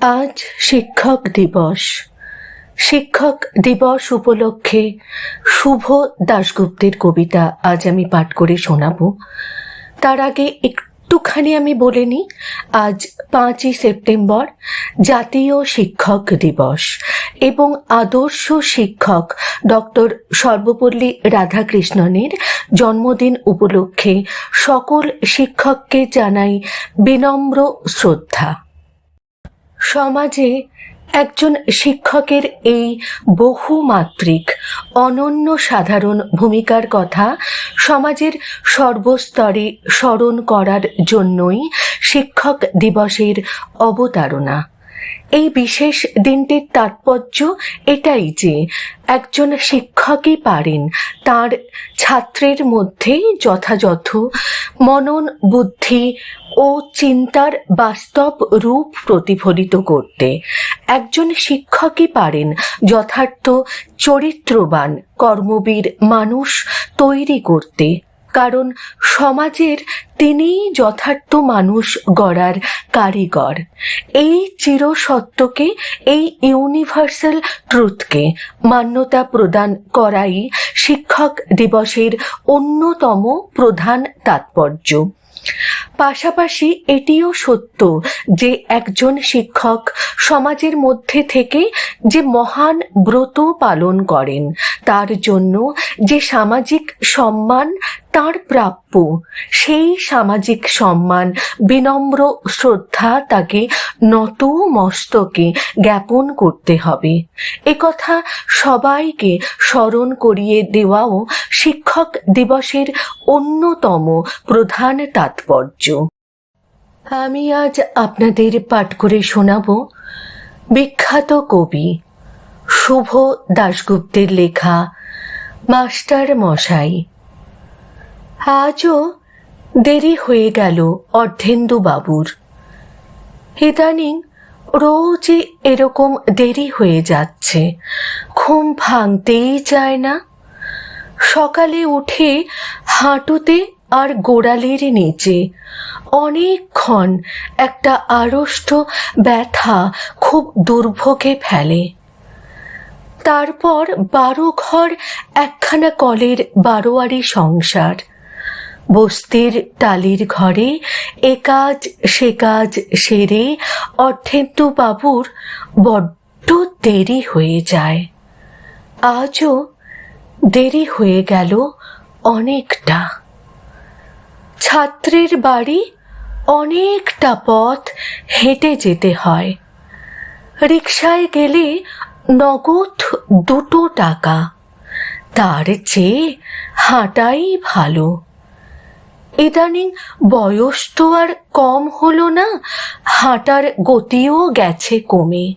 আজ শিক্ষক দিবস। শিক্ষক দিবস উপলক্ষে শুভ দাশগুপ্তের কবিতা আজ আমি পাঠ করে শোনাবো। তার আগে একটুখানি আমি বলে নিই, আজ পাঁচই সেপ্টেম্বর, জাতীয় শিক্ষক দিবস এবং আদর্শ শিক্ষক ডক্টর সর্বপল্লী রাধাকৃষ্ণনের জন্মদিন উপলক্ষে সকল শিক্ষককে জানাই বিনম্র শ্রদ্ধা। সমাজে একজন শিক্ষকের এই বহুমাত্রিক, অনন্য সাধারণ ভূমিকার কথা সমাজের সর্বস্তরে স্মরণ করার জন্যই শিক্ষক দিবসের অবতারণা। এই বিশেষ দিনটির তাৎপর্য এটাই যে একজন শিক্ষকই পারেন তার ছাত্রের মধ্যে যথাযথ মনন, বুদ্ধি ও চিন্তার বাস্তব রূপ প্রতিফলিত করতে। একজন শিক্ষকই পারেন যথার্থ চরিত্রবান কর্মবীর মানুষ তৈরি করতে। কারণ সমাজের তিনিই যথার্থ মানুষ গড়ার কারিগর। এই চিরসত্যকে, এই ইউনিভার্সাল ট্রুথকে মান্যতা প্রদান করাই শিক্ষক দিবসের অন্যতম প্রধান তাৎপর্য। পাশাপাশি এটিও সত্য যে একজন শিক্ষক সমাজের মধ্যে থেকে যে মহান ব্রত পালন করেন, তার জন্য যে সামাজিক সম্মান তার প্রাপ্য সেই সামাজিক সম্মান, বিনম্র শ্রদ্ধা তাকে নত মস্তকে জ্ঞাপন করতে হবে। একথা সবাইকে স্মরণ করিয়ে দেওয়াও শিক্ষক দিবসের অন্যতম প্রধান তাৎপর্য। আমি আজ আপনাদের পাঠ করে শোনাব বিখ্যাত কবি শুভ দাশগুপ্তের লেখা মাস্টার মশাই আজও দেরি হয়ে গেল অর্ধেন্দু বাবুর। ইদানিং রোজই এরকম দেরি হয়ে যাচ্ছে। ঘুম ভাঙতেই চায় না। সকালে উঠে হাঁটুতে আর গোড়ালির নিচে অনেকক্ষণ একটা আড়ষ্ট ব্যথা খুব দুর্ভোগে ফেলে। তারপর বারো ঘর একখানা কলের বারোয়ারি সংসার। বস্তির টালির ঘরে, এ কাজ সে কাজ সেরে অর্ধেন্দু বাবুর বড্ড দেরি হয়ে যায়। আজও দেরি হয়ে গেল অনেকটা। ছাত্রের বাড়ি অনেকটা পথ হেঁটে যেতে হয়। রিক্সায় গেলে নগদ দুটো টাকা। তার চেয়ে হাঁটাই ভালো। ইদানিং বয়স তো আর কম হলো না, হাঁটার গতিও গেছে কমে।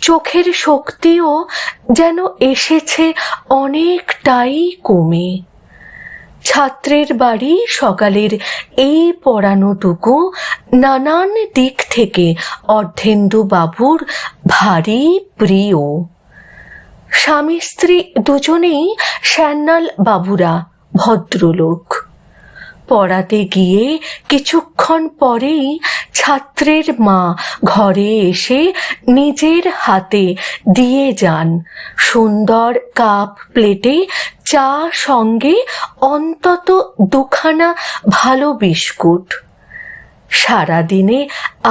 চোখের শক্তিও যেন এসেছে অনেকটাই কমে। ছাত্রের বাড়ি সকালের এই পড়ানোটুকু নানান দিক থেকে অর্ধেন্দু বাবুর ভারী প্রিয়। স্বামী স্ত্রী দুজনেই শ্যান্নাল বাবুরা, ভদ্রলোক। পড়াতে গিয়ে কিছুক্ষণ পরেই ছাত্রের মা ঘরে এসে নিজের হাতে দিয়ে যান। সুন্দর কাপ প্লেটে চা সঙ্গে অন্তত দুখানা ভালো বিস্কুট। সারাদিনে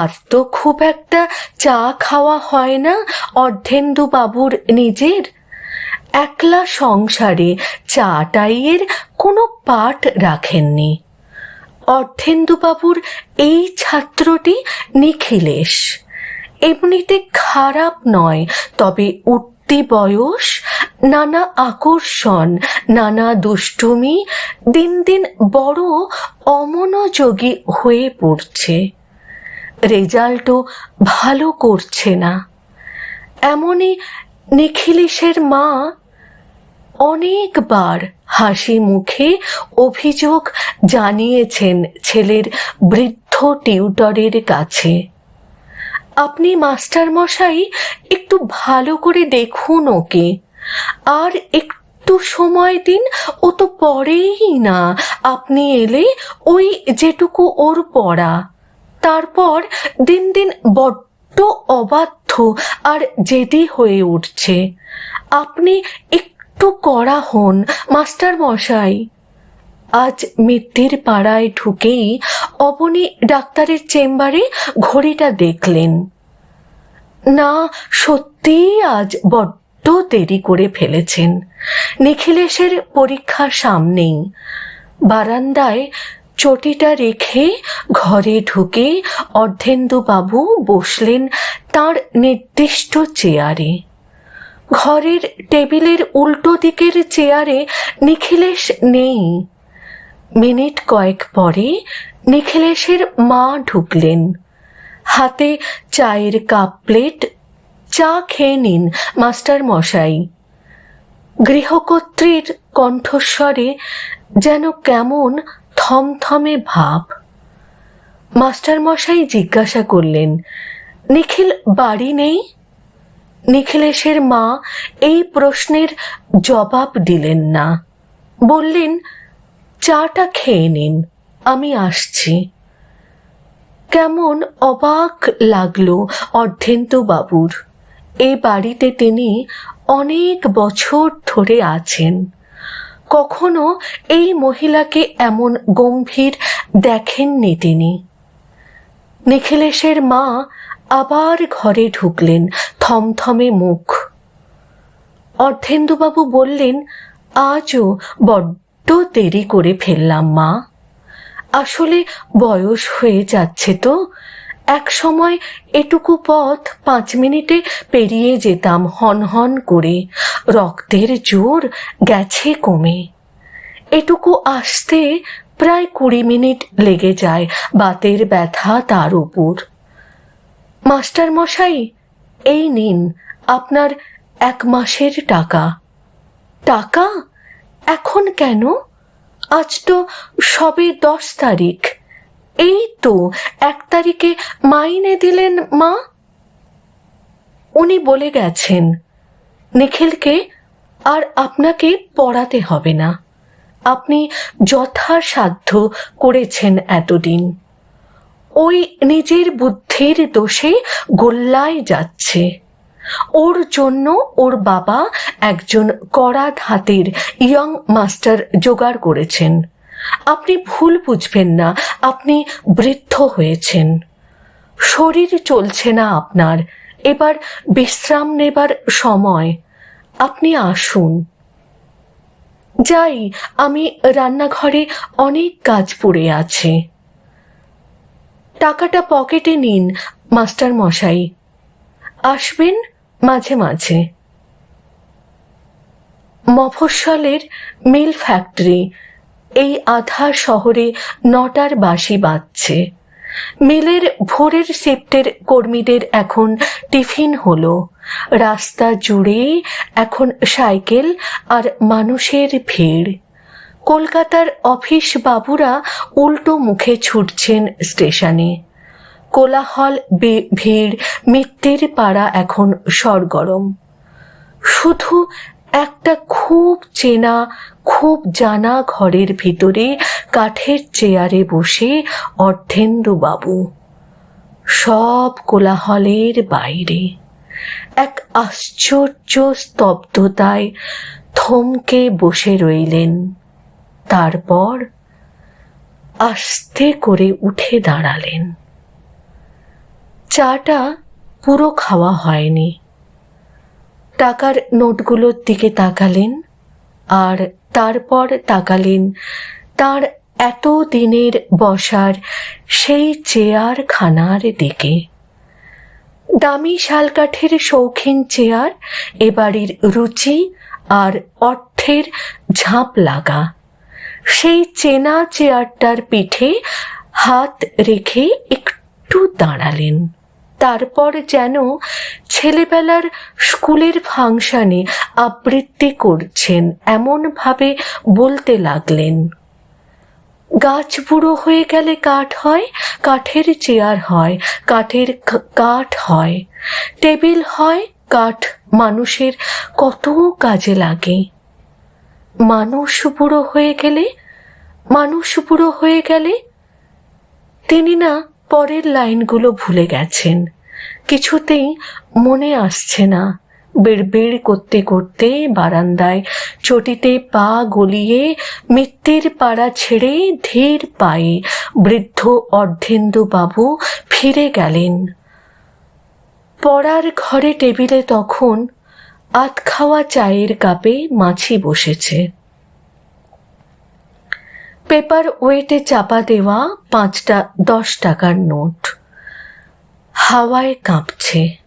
আর তো খুব একটা চা খাওয়া হয় না, অর্ধেন্দু বাবুর নিজের। একলা সংসারে চাটাইয়ের কোনো পাঠ রাখেননি। অর্ধেন্দুবাবুর এই ছাত্রটি নিখিলেশ। এমনিতে খারাপ নয়, তবে উঠতি বয়স, নানা আকর্ষণ, নানা দুষ্টুমি, দিন দিন বড় অমনোযোগী হয়ে পড়ছে। রেজাল্টও ভালো করছে না। এমনই নিখিলেশের মা অনেকবার হাসি মুখে অভিযোগ জানিয়েছেন ছেলের বৃদ্ধ টিউটরের কাছে। আপনি মাস্টার মশাই একটু ভালো করে দেখুন ওকে। আর একটু সময় দিন, ও তো পড়েই না। আপনি এলে ওই যেটুকু ওর পড়া। তারপর দিন দিন বড্ড অবাধ্য আর জেদি হয়ে উঠছে। আপনি একটু কড়া হন, মাস্টার মশাই। আজ মিত্তির পাড়ায় ঢুকেই অবনী ডাক্তারের চেম্বারে ঘড়িটা দেখলেন। না, সত্যিই আজ বড্ড দেরি করে ফেলেছেন। নিখিলেশের পরীক্ষা সামনেই। বারান্দায় চটিটা রেখে ঘরে ঢুকে অর্ধেন্দু বাবু বসলেন তার নির্দিষ্ট চেয়ারে। ঘরের টেবিলের উল্টো দিকের চেয়ারে নিখিলেশ নেই। মিনিট কয়েক পরে নিখিলেশের মা ঢুকলেন। হাতে চায়ের কাপ প্লেট, চা খেয়ে নিন, মাস্টার মশাই। গৃহকর্ত্রীর কণ্ঠস্বরে যেন কেমন থমথমে ভাব। মাস্টার মশাই জিজ্ঞাসা করলেন, নিখিল, বাড়ি নেই? নিখিলেশের মা এই প্রশ্নের জবাব দিলেন না। বললেন, চাটা খেয়ে নিন, আমি আসছি। কেমন অবাক লাগল অর্ধেন্দু বাবুর এই বাড়িতে তিনি অনেক বছর ধরে আছেন। কখনো এই মহিলাকে এমন গম্ভীর দেখেননি তিনি। নিখিলেশের মা আবার ঘরে ঢুকলেন থমথমে মুখ। অর্ধেন্দুবাবু বললেন, আজও বড্ড দেরি করে ফেললাম মা। আসলে বয়স হয়ে যাচ্ছে তো। এক সময় এটুকু পথ পাঁচ মিনিটে পেরিয়ে যেতাম হন হন করে। রক্তের জোর গেছে কমে। এটুকু আসতে প্রায় কুড়ি মিনিট লেগে যায় বাতের ব্যথা তার উপর। মাস্টার মশাই এই নিন আপনার এক মাসের টাকা। টাকা? এখন কেন? আজ তো সবে দশ তারিখ। এই তো এক তারিখে মাইনে দিলেন মা। উনি বলে গেছেন, নিখিলকে আর আপনাকে পড়াতে হবে না। আপনি যথাসাধ্য করেছেন এতদিন। ওই নিজের বুদ্ধির দোষে গোল্লায় যাচ্ছে। ওর জন্য ওর বাবা একজন কড়া ধাতের ইয়ং মাস্টার জোগাড় করেছেন। আপনি ভুল বুঝবেন না, আপনি বৃদ্ধ হয়েছেন। শরীর চলছে না আপনার, এবার বিশ্রাম নেবার সময়। আপনি আসুন। যাই, আমি রান্নাঘরে অনেক কাজ পড়ে আছে। টাকাটা পকেটে নিন, মাস্টার মশাই। আসবেন মাঝে মাঝে। মফস্বলের মিল ফ্যাক্টরি, এই আধার শহরে নটার বাসি বাজছে। মিলের ভোরের শিফটের কর্মীদের এখন টিফিন হলো। রাস্তা জুড়ে এখন সাইকেল আর মানুষের ভিড়। কলকাতার অফিস বাবুরা উল্টো মুখে ছুটছেন স্টেশনে। কোলাহল ভিড় মিত্তির পাড়া এখন সরগরম। শুধু একটা খুব চেনা, খুব জানা ঘরের ভিতরে কাঠের চেয়ারে বসে অর্ধেন্দু বাবু। সব কোলাহলের বাইরে। এক আশ্চর্য স্তব্ধতায় থমকে বসে রইলেন। তারপর আস্তে করে উঠে দাঁড়ালেন। চাটা পুরো খাওয়া হয়নি। টাকার নোটগুলোর দিকে তাকালেন আর তারপর তাকালেন তার এত দিনের বসার সেই চেয়ার খানার দিকে। দামি শালকাঠের শৌখিন চেয়ার, এ বাড়ির রুচি আর অর্থের ঝাঁপ লাগা। সেই চেনা চেয়ারটার পিঠে হাত রেখে একটু দাঁড়ালেন। তারপর যেন ছেলেবেলার স্কুলের ফাংশনে আবৃত্তি করছেন, এমনভাবে বলতে লাগলেন, গাছ বুড়ো হয়ে গেলে কাঠ হয়, কাঠের চেয়ার হয়, কাঠের কাঠ হয়। টেবিল হয়, কাঠ মানুষের কত কাজে লাগে। মানুষ বুড়ো হয়ে গেলে, মানুষ বুড়ো হয়ে গেলে তিনি না পরের লাইনগুলো ভুলে গেছেন। কিছুতেই মনে আসছে না। বিড়বিড় করতে করতে বারান্দায় চটিতে পা গলিয়ে মিত্তির পাড়া ছেড়ে ধীর পায়ে বৃদ্ধ অর্ধেন্দু বাবু ফিরে গেলেন। পড়ার ঘরে টেবিলে তখন আত খাওয়া চায়ের কাপে মাছি বসেছে। পেপার ওয়েটে চাপা দেওয়া পাঁচটা, দশ টাকার নোট। হাওয়ায় কাঁপছে।